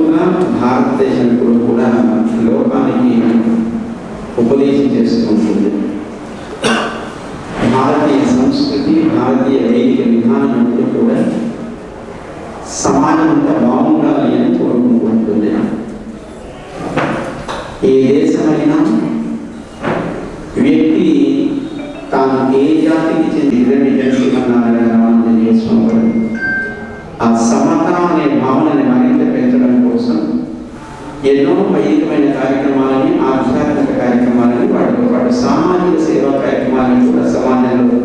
విశ్వగురువుగా భారతదేశం ఇప్పుడు కూడా లోకానికి ఉపదేశం చేస్తూ ఉంటుంది. భారతీయ సంస్కృతి భారతీయ వైదిక విధానం అంతా కూడా సమాజం అంతా బాగుండాలి అని కోరుకుంటుంది ఏ దేశమైనా వ్యక్తి తాను ఏ జాతికి చెందిన శ్రీమన్నారాయణ స్వామి ఆ సమత అనే భావనని మరింత కోసం ఎన్నో వైదికమైన కార్యక్రమాలని ఆధ్యాత్మిక కార్యక్రమాలని వాటితో పాటు సామాజిక సేవా కార్యక్రమాలను కూడా సమాజంలో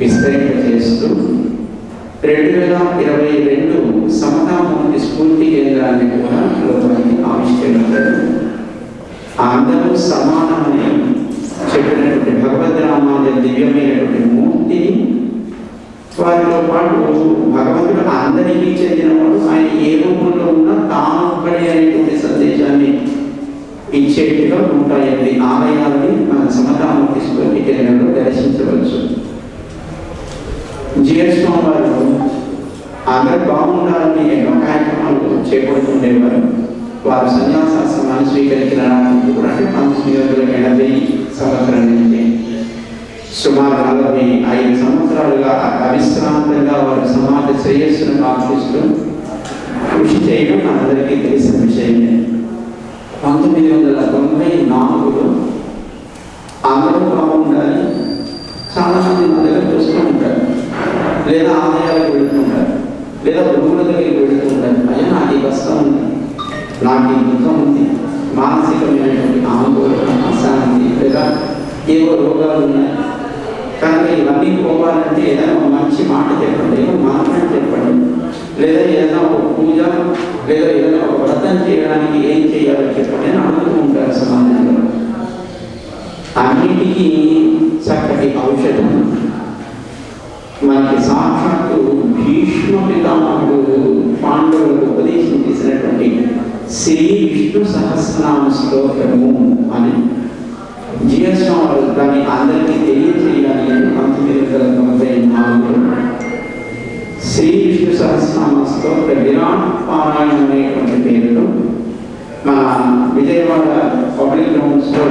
విస్తరింపజేస్తూ రెండు వేల ఇరవై రెండు సమతామూర్తి స్ఫూర్తి కేంద్రాన్ని కూడా లోకానికి ఆవిష్కరించారు అందరూ సమానమని చెప్పినటువంటి భగవద్ రామానుజ దివ్యమైనటువంటి వారితో పాటు భగవంతుడు అందరికీ చెందినవాడు ఆయన ఏ రూపంలో ఉన్నా తాను ఒక్కడే అనేటువంటి సందేశాన్ని ఇచ్చేట్టుగా ఉంటాయండి. ఆలయాలని మన సమతామూర్తి తీసుకొని కేంద్రంలో దర్శించవచ్చు. జిఎస్ వారు అందరూ బాగుండాలని ఎన్నో కార్యక్రమాలు చేపడుతుండేవారు. వారు సన్యాసాశ్రమాన్ని స్వీకరించడానికి కూడా అంటే పంతొమ్మిది వందల ఎనభై సంవత్సరం నుంచి సుమారు నలభై ఐదు వారుగా అవిశ్రాంతంగా వారు సమాజ శ్రేయస్సును కాంక్షిస్తూ కృషి చేయడం మనందరికీ తెలిసిన విషయమే. పంతొమ్మిది వందల తొంభై నాలుగులో అందరూ బాగుండాలి చాలా మంది మన దగ్గర చూస్తూ ఉంటారు. లేదా ఆలయాలకు వెళుతుంటారు లేదా భూముల దగ్గరికి వెళుతుంటారు అయ్యా నాకు ఈ కష్టం ఉంది. నాకు ఈ దుఃఖం ఉంది. మానసికమైనటువంటి ఆందోళన అశాంతి లేదా ఏవో రోగాలు ఉన్నాయి. కనుక ఇవన్నీ పోవాలంటే ఏదైనా ఒక మంచి మాట చెప్పండి మాత్రం చెప్పండి. లేదా ఏదైనా ఒక పూజ లేదా ఏదైనా ఒక వ్రతం చేయడానికి ఏం చేయాలో చెప్పండి అని అడుగుతూ ఉంటారు సమాజంలో. అన్నిటికీ చక్కటి ఔషధం. మనకి సాక్షాత్తు భీష్మ పితామహుడు పాండవులకు ఉపదేశం చేసినటువంటి శ్రీ విష్ణు సహస్రనామ స్తోత్రము అని. జీవస్వామి దాన్ని అందరికీ తెలియ పంతొమ్మిది వందల తొంభై నాలుగు శ్రీ విష్ణు సహస్రనామ విరాట్ పారాయణ అనేటువంటి పేరులో మా విజయవాడ పబ్లిక్ గ్రౌండ్స్లో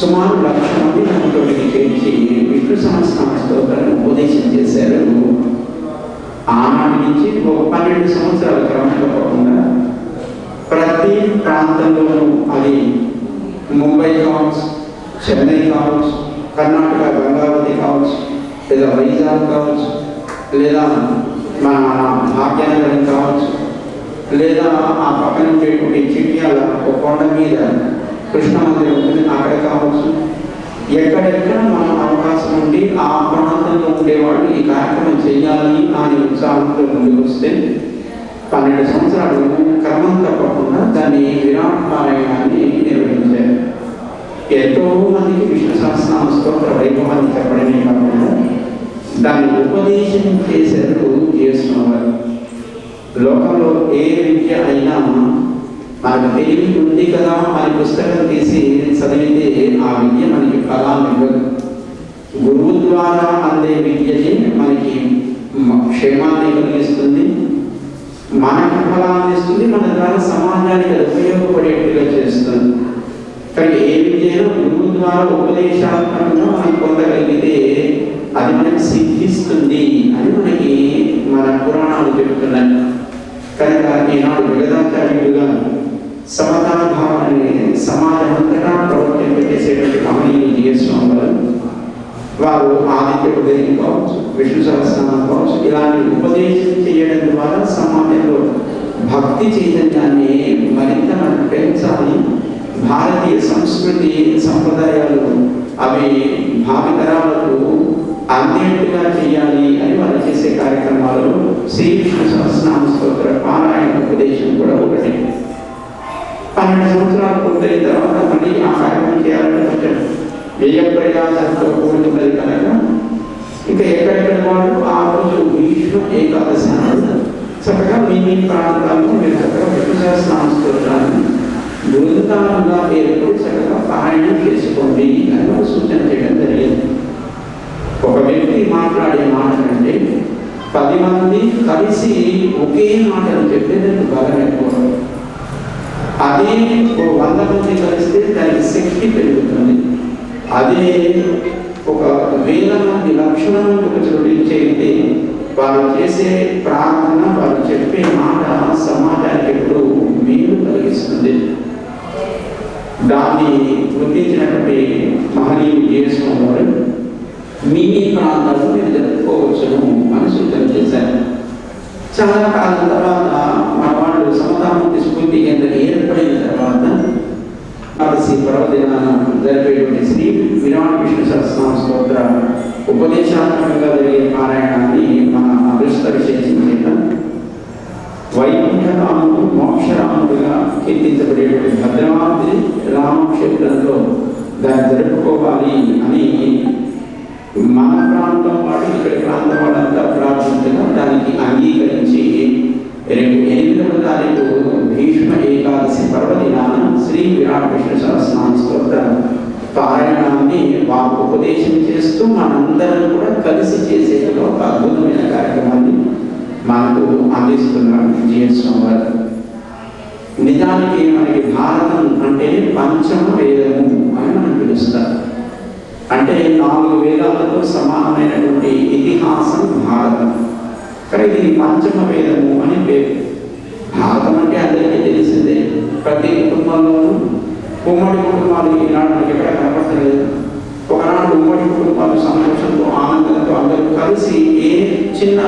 సుమారు లక్ష మంది మనతోటికి చేర్చి విష్ణు సహస్రనామ స్తోత్రాన్ని ఉపదేశం చేశారు. ఆనాటి నుంచి ఒక పన్నెండు సంవత్సరాల క్రమంలో కాకుండా ప్రతి ప్రాంతంలోనూ అది ముంబై కావచ్చు చెన్నై కావచ్చు కర్ణాటక గంగావతి కావచ్చు లేదా వైజాగ్ కావచ్చు లేదా మన భాగ్యనగరం కావచ్చు లేదా ఆ పక్కన ఉండేటువంటి చిట్యాల ఒక కొండ మీద కృష్ణ మందిరం ఉంటుంది. అక్కడ కావచ్చు ఎక్కడెక్కడ మనం అవకాశం ఉండి ఆ ప్రాంతంలో ఉండేవాళ్ళు ఈ కార్యక్రమం చేయాలి అని ఉత్సాహంతో ముందుకు వస్తే పన్నెండు సంవత్సరాలు క్రమం తప్పకుండా దాన్ని విరాట్ పారాయణాన్ని నిర్వహించారు ఎంతో మందికి విష్ణు సహస్రనామ స్తోత్ర వైభవాన్ని చెప్పడమే కాకుండా దాన్ని ఉపదేశం చేసేందుకు చేస్తున్నవారు లోకంలో ఏ విద్య అయినా మనకు తెలివి ఉంది కదా అని పుస్తకం తీసి చదివితే ఆ విద్య మనకి ఫలాన్ని ఇవ్వదు గురువు ద్వారా అందే విద్యని మనకి క్షేమాన్ని కలిగిస్తుంది మనకు ఫలాన్ని ఇస్తుంది మన ద్వారా సమాజానికి ఉపయోగపడేట్టుగా చేస్తుంది కానీ ఏ విద్యను గురువు ద్వారా ఉపదేశాత్మకంగా మనం పొందగలిగితే అది మనకి సిద్ధిస్తుంది అని మనకి మన పురాణాలు చెబుతున్నాయి కనుక ఈనాడు విగదాచార్యుడుగా సమతాభావాన్ని సమాజం అంతటా ప్రవర్తింపజేసేటువంటి కమనీయులు జీఎస్వామి వారు వారు ఆదిత్య ఉదయం కావచ్చు విష్ణు సహస్రనామం కావచ్చు ఇలాంటి ఉపదేశం చేయడం ద్వారా సమాజంలో భక్తి చైతన్యాన్ని మరింత మనం పెంచాలి. భారతీయ సంస్కృతి సంప్రదాయాలు అవి భావితరాలకు అందేట్టుగా చేయాలి అని వారు చేసే కార్యక్రమాలు శ్రీ విష్ణు సహస్రనామ స్తోత్ర పారాయణ ఉపదేశం కూడా ఒకటి. పన్నెండు సంవత్సరాలు పూర్తయిన తర్వాత మళ్ళీ ఆ కార్యక్రమం చేయాలంటే కొంచెం వ్యయ ప్రయాసంతో కూడుకున్నది కనుక ఇంకా ఎక్కడెక్కడ వాళ్ళు? ఆ రోజు విష్ణు ఏకాదశి నాడు చక్కగా మీ మీ ప్రాంతాల్లో మీరు చక్కగా విష్ణు సహస్రనామ స్తోత్రాన్ని బృందాలుగా ఏర్పడి చక్కగా పారాయణం చేసుకోండి అని వాళ్ళు సూచన చేయడం జరిగింది. ఒక వ్యక్తి మాట్లాడే మాట మంది కలిసి ఒకే మాటలు చెప్పేందుకు బలం ఎక్కువ. అదే ఓ వంద మంది కలిస్తే దానికి శక్తి పెరుగుతుంది. అదే ఒక వేల మంది లక్షల మంది జోడించైతే వారు చేసే ప్రార్థన వారు చెప్పే మాట సమాజానికి ఎప్పుడు మేలు కలిగిస్తుంది. దాన్ని గుర్తించినటువంటి మహనీయులు చేసుకున్నవారు మీ మీ ప్రాంతాల్లో మీరు జరుపుకోవచ్చును అని సూచన చేశారు. చాలా కాలం తర్వాత మన వాళ్ళు సమతామూర్తి స్ఫూర్తి కేంద్రం ఏర్పడిన తర్వాత కాలసి పర్వదినాన జరిపేటువంటి శ్రీ విరాట్ విష్ణు సహస్రనామ స్తోత్ర ఉపదేశాత్మకంగా జరిగే పారాయణాన్ని మన అదృష్ట విశేషం చేత వైకుంఠరాముడు మోక్షరాముడుగా కీర్తించబడేటువంటి భద్రవాద్రి రామక్షేత్రంలో దాన్ని జరుపుకోవాలి అని మన ప్రాంతం వాడు ఇక్కడ ప్రాంతం వాళ్ళంతా ప్రార్థించగా దానికి అంగీకరించి రేపు ఎనిమిదవ తారీఖు భీష్మ ఏకాదశి పర్వదినాన శ్రీ విరాట్ విష్ణు సహస్రనామ స్తోత్ర పారాయణాన్ని వారు ఉపదేశం చేస్తూ మనందరం కూడా కలిసి చేసేది ఒక అద్భుతమైన కార్యక్రమాన్ని మనకు అందిస్తున్నారు జిఎస్ఎం వారు. నిజానికి మనకి భారతం అంటే పంచమ వేదము అని మనం పిలుస్తారు. అంటే నాలుగు వేదాలతో సమానమైనటువంటి ఇతిహాసం భారతం. కానీ ఇది పంచమ వేదము అని పేరు. భారతం అంటే అందరికీ తెలిసిందే. ప్రతి కుటుంబంలోనూ ఉమ్మడి కుటుంబాలు ఈనాడు మనకి ఎక్కడ కనపడలేదు ఒకనాడు ఉమ్మడి కుటుంబాలు సంతోషంతో ఆనందంతో అందరూ కలిసి ఏ చిన్న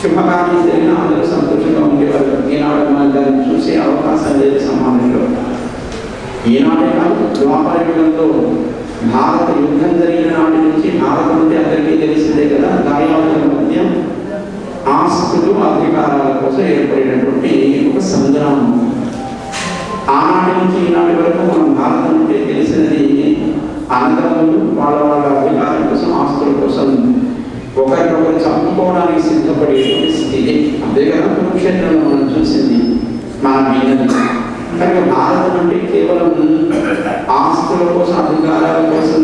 శుభకార్యం జరిగిన అందరూ సంతోషంగా ఉండేవాళ్ళు ఈనాడు మనం దాన్ని చూసే అవకాశం లేదు సమాజంలో ఈనాడే కాదు ద్వాపర యుగంలో భారత యుద్ధం జరిగిన నాటి నుంచి భారతం అంటే అందరికీ తెలిసిందే కదా దాయాదుల మధ్య ఆస్తులు అధికారాల కోసం ఏర్పడినటువంటి ఒక సంగ్రామం ఆనాటి నుంచి ఈనాటి వరకు మనం భారతం అంటే తెలిసినది అన్నదమ్ములు వాళ్ళ వాళ్ళ అధికారం కోసం ఆస్తుల కోసం ఒకరి చంపుకోవడానికి సిద్ధపడేటువంటి స్థితి. అంతే కదా కురుక్షేత్రంలో మనం చూసింది మన మీనది కనుక భారతం అంటే కేవలం ఆస్తుల కోసం అధికారాల కోసం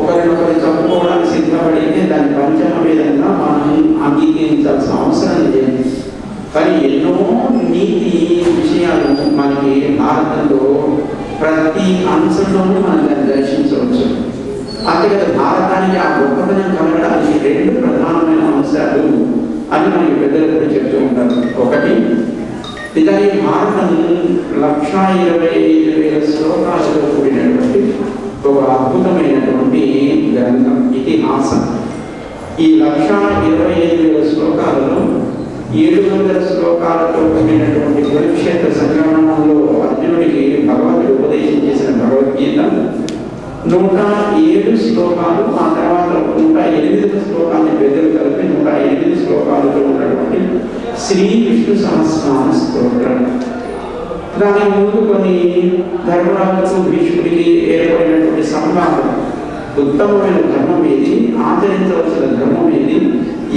ఒకరినొకరు చంపుకోవడానికి సిద్ధపడితే దాని పంచమ విధంగా మనం అంగీకరించాల్సిన అవసరం లేదు కానీ ఎన్నో నీతి విషయాలు మనకి భారతంలో ప్రతి అంశంలోనూ మనం దాన్ని దర్శించవచ్చు. అంతేకాదు భారతానికి ఆ గొప్పతనం కలగడానికి రెండు ప్రధానమైన అంశాలు అని మనకి చెప్తూ ఉంటారు ఒకటి నిజాన్ని భారతం లక్ష ఇరవై ఐదు వేల శ్లోకాలతో కూడినటువంటి ఒక అద్భుతమైనటువంటి గ్రంథం ఇతిహాసం. ఈ లక్ష ఇరవై ఐదు వేల శ్లోకాలలో ఏడు వందల శ్లోకాలతో కూడినటువంటి కురుక్షేత్ర సంగ్రామంలో అర్జునుడికి భగవంతుడు ఉపదేశం చేసిన భగవద్గీత నూట ఏడు శ్లోకాలు ఆ తర్వాత నూట ఎనిమిది శ్లోకాన్ని పెద్దలు కలిపి నూట ఎనిమిది శ్లోకాలతో ఉన్నటువంటి శ్రీ విష్ణు సహస్రనామ స్తోత్రం. దాని ముందు కొన్ని ధర్మరాజుకు భీష్ముడికి ఏర్పడినటువంటి సంవాదం ఉత్తమమైన ధర్మం ఏది? ఆచరించవలసిన ధర్మం ఏది?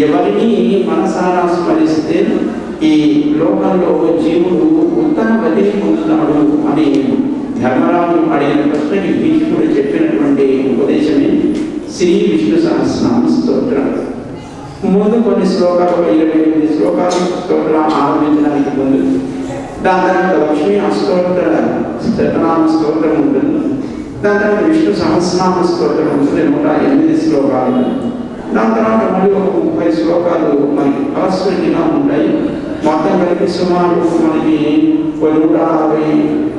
ఎవరిని మనసారా స్మరిస్తే ఈ లోకంలో జీవుడు ఉత్తమ గతిని పొందుతాడు అని ధర్మరాజు అడిగిన ప్రశ్నకి భీష్ముడు చెప్పినటువంటి ఉపదేశమే శ్రీ విష్ణు సహస్రనామ స్తోత్రం. ముందు కొన్ని శ్లోకాలు ఒక ఇరవై ఎనిమిది శ్లోకాలు స్తోత్రం ఆరంభించడానికి ముందు. దాని తర్వాత లక్ష్మీ అష్టోత్తర శతనామ స్తోత్రం ఉంటుంది. దాని తర్వాత విష్ణు సహస్రనామ స్తోత్రం ఉంటుంది నూట ఎనిమిది శ్లోకాలు. దాని తర్వాత మళ్ళీ ఒక ముప్పై శ్లోకాలు మనకి ఫలస్వృతిగా ఉంటాయి. మొత్తం కలిపి సుమారు మనకి నూట అరవై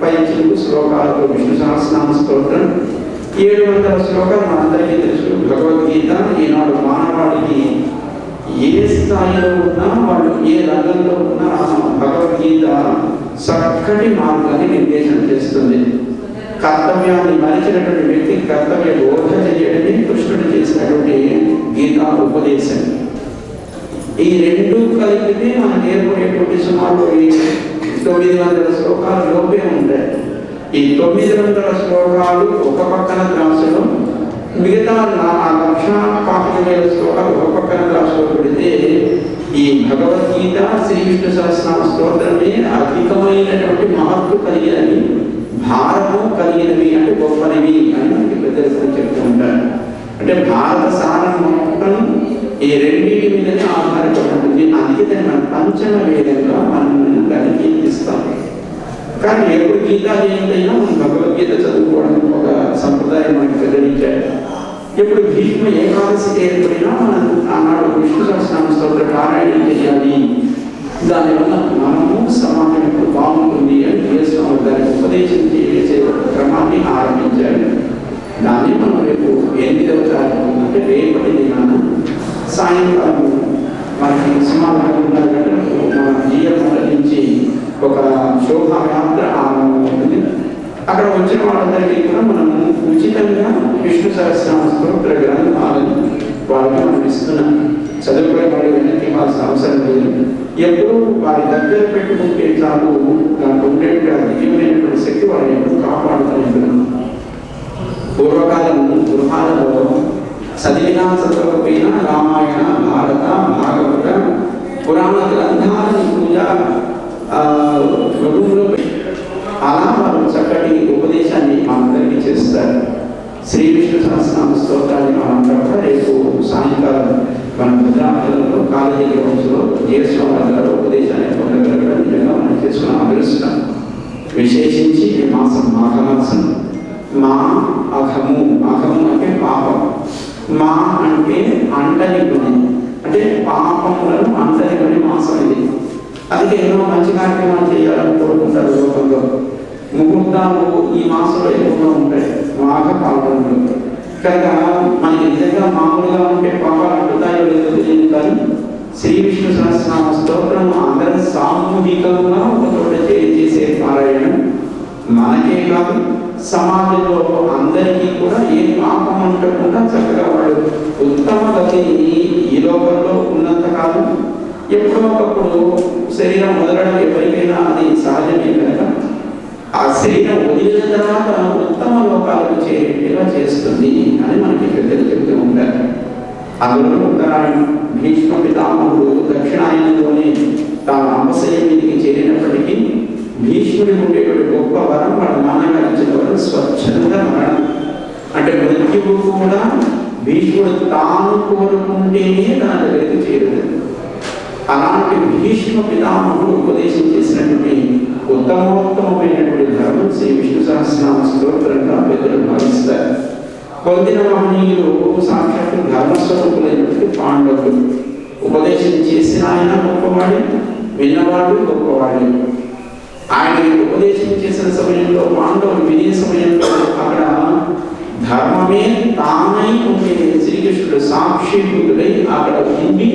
పై చిలుకు శ్లోకాలతో విష్ణు సహస్రనామ స్తోత్రం. ఏడు వందల శ్లోకాలు మనందరికీ తెలుసు. భగవద్గీత ఈనాడు మానవాడికి ఏ స్థాయిలో ఉన్నా వాళ్ళు ఏ రంగంలో ఉన్నా భగవద్గీత చక్కటి మార్గాన్ని నిర్దేశం చేస్తుంది. కర్తవ్యాన్ని మరిచినటువంటి వ్యక్తి కర్తవ్య బోధ చేయడమే కృష్ణుడు చేసినటువంటి గీతా ఉపదేశం. ఈ రెండు కలిపితే మనం నేర్పడేటువంటి సుమారు ఈ తొమ్మిది వందల శ్లోకాలు లోపే ఉంటాయి. ఈ తొమ్మిది వందల శ్లోకాలు ఒక పక్కన ద్రాసడం మిగతా నా- లక్ష పాతిక వేల శ్లోకాలు ఒక పక్కన ఈ భగవద్గీత శ్రీ సహస్రనామ స్తోత్రమే అధికమైనటువంటి మహత్వ కలిగినవి భారతం కలిగినవి అంటే గొప్పనివి అని మనకి పెద్దలు చెప్తూ ఉంటారు. అంటే భారత సారం మొత్తం ఈ రెండింటి మీదనే ఆధారపడి ఉంటుంది అందుకే మన పంచమ వేదంగా మనం దాన్ని కీర్తిస్తాం. కానీ ఎప్పుడు గీతా జయంతి అయినా మనం భగవద్గీత చదువుకోవడం ఒక సంప్రదాయం మనకి వెల్లడించాడు ఇప్పుడు భీష్మ ఏకాదశి ఏర్పడినా మనం ఆనాడు విష్ణు సహస్రనామ స్తోత్ర పారాయణం చేయాలి. దానివల్ల మనము సమాజం బాగుంటుంది అని విఎస్వామి దానికి ఉపదేశం చేసే ఒక క్రమాన్ని ఆరంభించాడు. దాన్ని మనం రేపు ఎనిమిదవ తారీఖు అంటే రేపటి దినాన సాయంకాలం మనకి సుమారు ఉన్నర మన జిఎం నుంచి ఒక శోభాయాత్ర అక్కడ వచ్చిన వాళ్ళందరికీ కూడా మనము ఉచితంగా విష్ణు సహస్రనామ స్తోత్ర గ్రంథాలను వాళ్ళకి మనం ఇస్తున్నాం. చదువుకునే వాళ్ళు వెనక్కి ఇవ్వాల్సిన అవసరం లేదు. ఎప్పుడు వారి దగ్గర పెట్టుకుంటే చాలు దానికి ఉండేటువంటి దివ్యమైనటువంటి శక్తి వాళ్ళని ఎప్పుడు కాపాడుతూ పూర్వకాలం గృహాలలో చదివినా చదవకపోయినా రామాయణ భారత భాగవత పురాణ గ్రంథాలని పూజ ఆ, రూపంలో పెట్టి అలా వారు చక్కటి ఉపదేశాన్ని మనందరికీ చేస్తారు శ్రీ విష్ణు సహస్రనామ స్తోత్రాన్ని మనంతా కూడా రేపు సాయంకాలం మన భద్రాచలంలో కాలేజీ గ్రౌండ్స్లో జయస్వామి గారు ఉపదేశాన్ని పొందగలగడం నిజంగా మనం చేసుకున్న అదృష్టం విశేషించి ఈ మాసం మాఘమాసం మా అఘము అఘము అంటే పాపం. మా అంటే అంటని గుణి అంటే పాపములను అంటని గుణి మాసం ఇది. అందుకే ఎన్నో మంచి కార్యక్రమాలు చేయాలని కోరుకుంటారు లోకంలో. ముహూర్తాలు ఈ మాసంలో ఎక్కువగా ఉంటాయి మాఘ పాల్గొనలు కనుక మనకి నిజంగా మామూలుగా ఉంటే పాపాలు అంటుతాయో లేదో తెలియదు కానీ శ్రీ విష్ణు సహస్రనామ స్తోత్రం అందరం సామూహికంగా ఒక చోట చేసే పారాయణం. మనకే కాదు సమాజంలో అందరికీ కూడా ఏ పాపం ఉండకుండా చక్కగా వాడు ఉత్తమ గతిని ఈ లోకంలో ఉన్నంత కాలం ఎప్పుడో ఒకప్పుడు శరీరం వదలడం ఎవరికైనా అది సహజమే కనుక. ఆ శరీరం వదిలిన తర్వాత ఉత్తమ లోకాలకు చేరేట్టుగా చేస్తుంది అని మనకి పెద్దలు చెప్తూ ఉంటారు. అందులో భీష్మ పితామహుడు దక్షిణాయనంలోనే తాను అంబశయం మీదకి చేరినప్పటికీ భీష్ముడి ఉండేటువంటి గొప్ప వరం వాడు నాన్నగారు ఇచ్చిన వరం స్వచ్ఛంద మరణం. అంటే మృత్యువు కూడా భీష్ముడు తాను కోరుకుంటేనే తన దగ్గరికి చేరుతుంది అలాంటి భీష్మ పితామహుడు ఉపదేశం చేసినటువంటి ఉత్తమోత్తమైనటువంటి ధర్మం శ్రీ విష్ణు సహస్రనామ స్తోత్ర పొందిన మహనీయులు సాక్షాత్తు ధర్మస్వరూపులైనటువంటి పాండవులు ఉపదేశం చేసిన ఆయన గొప్పవాడే విన్నవాడు గొప్పవాడే. ఆయన ఉపదేశం చేసిన సమయంలో పాండవులు వినే సమయంలో అక్కడ ధర్మమే తానై ఉండే శ్రీకృష్ణుడు సాక్షిభూతుడై అక్కడ ఉండి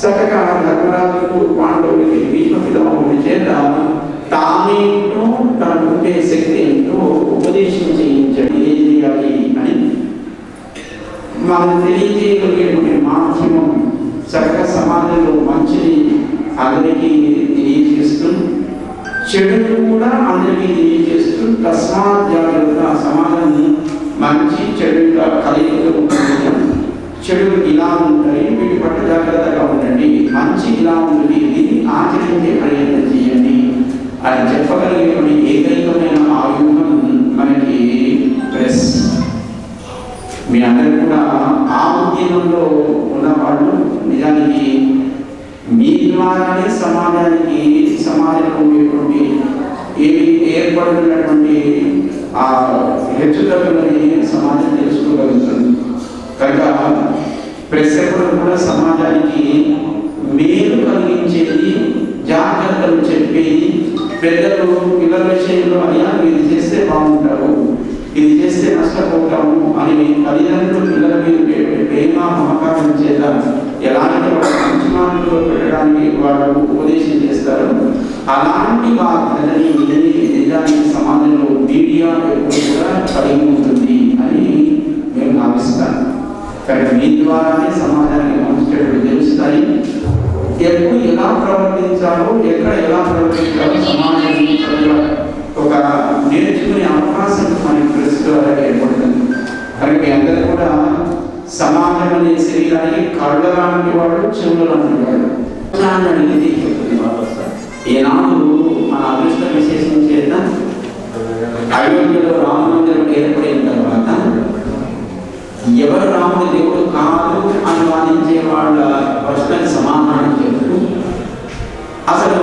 చక్కగా ధర్మరాజుకు పాండవుడికి భీష్మ పితామహుడి చేత తానేంటో తనకుండే శక్తి ఏంటో ఉపదేశం చేయించడం. ఏం చేయాలి? మనం తెలియజేయగలిగేటువంటి మాధ్యమం చక్కగా సమాజంలో మంచిని అందరికీ తెలియజేస్తూ చెడును కూడా అందరికీ తెలియజేస్తూ తస్మాత్ జాగ్రత్త సమాజం మంచి చెడుగా కలిగిగా ఉంటుంది చెడు ఇలా ఉంటాయి వీటి పట్ల జాగ్రత్తగా ఉండండి. మంచి ఇలా ఉంటుంది దీన్ని ఆచరించే ప్రయత్నం చేయండి. అని చెప్పగలిగేటువంటి ఏకైకమైన ఆయుధం మీ అందరూ కూడా ఆ ఉద్యమంలో ఉన్నవాళ్ళు నిజానికి మీ ద్వారానే సమాజానికి సమాజంలో ఉండేటువంటి ఏమి ఏర్పడుతున్నటువంటి ఆ హెచ్చుతగ్గులని సమాజం తెలుసుకోగలుగుతుంది. కనుక ప్రెస్ ఎప్పుడు కూడా సమాజానికి మేలు కలిగించేది జాగ్రత్తలు చెప్పేది పెద్దలు పిల్లల విషయంలో అయ్యా మీరు చేస్తే బాగుంటారు. ఇది చేస్తే నష్టపోతాము అని తల్లిదండ్రులు పిల్లల మీద ప్రేమ మమకారం చేత ఎలాంటి వాళ్ళ మంచి మార్గంలో పెట్టడానికి వాళ్ళు ఉపదేశం చేస్తారు. అలాంటి బాధ్యతని ఇదని నిజానికి సమాజంలో మీడియా ఎప్పుడు కూడా కలిగి ఉంటుంది అని మేము భావిస్తాను కానీ మీ ద్వారానే సమాజానికి మంచి తెలుస్తాయి. ఎప్పుడు ఎలా ప్రవర్తించాలో ఎక్కడ ఎలా ప్రవర్తించాలో సమాజానికి ఒక నేర్చుకునే అవకాశం మనకి ప్రస్తుతం అలాగే ఏర్పడుతుంది. కనుక మీ అందరూ కూడా సమాజం అనే శరీరానికి కళ్ళ లాంటి వాడు చెవులు లాంటి వాడు అడిగితే ఈనాడు మన అదృష్ట విశేషం చేత అయోధ్యలో రామ మందిరం ఏర్పడిన తర్వాత ఎవరు రాముడు దేవుడు కాదు అని వాదించే వాళ్ళ ప్రశ్నకి సమాధానం చెప్తూ అసలు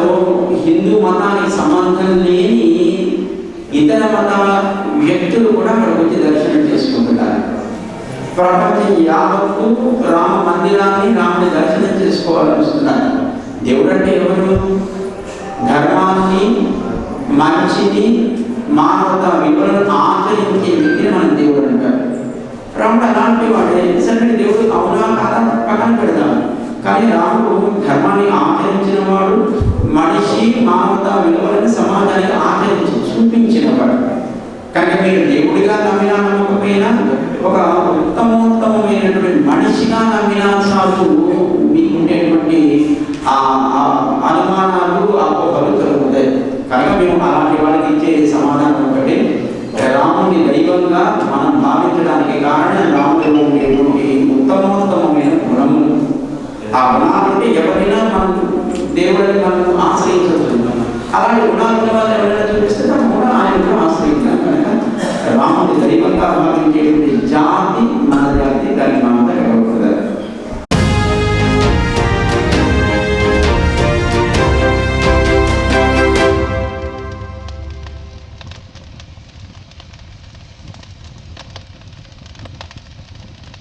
హిందూ మతానికి సంబంధం లేని ఇతర మత వ్యక్తులు కూడా అక్కడికి వచ్చి దర్శనం చేసుకుంటున్నారు. ప్రపంచం యావత్తు రామ మందిరాన్ని రాముని దర్శనం చేసుకోవాలని వస్తున్నారు దేవుడు అంటే ఎవరు? ధర్మాన్ని మంచిని మానవత విలువలను ఆచరించే వ్యక్తిని మనం దేవుడు అంటారు. రాముడు అలాంటి వాడే. సరే దేవుడు అవునా కాదా పక్కన పెడదాం. కానీ రాముడు ధర్మాన్ని ఆచరించిన వాడు మనిషి మానవత విలువలను సమాజానికి ఆచరించవచ్చు. చూపించిన వాడు కనుక మీరు దేవుడిగా నమ్మినా నమ్మకపోయినా ఒక ఉత్తమోత్తమైనటువంటి మనిషిగా నమ్మినా చాలు. మీకుండేటువంటి ఆ ఆ ఆ అనుమానాలు అపోహలు కలుగుతాయి కనుక మేము అలాంటి వాళ్ళకి ఇచ్చే సమాధానం ఒకటి రాముని దైవంగా మనం భావించడానికి కారణం రాముడిలో ఉండేటువంటి ఉత్తమోత్తమైన గుణము. ఆ గుణాలంటే ఎవరైనా మనం దేవుడిని మనం అలాంటి గుణాలు ఉన్న వాళ్ళు ఎవరైనా చూపిస్తే తమ కూడా ఆయన కూడా ఆశ్రయించాలి. కనుక రాముడి దైవంగా భావించేటువంటి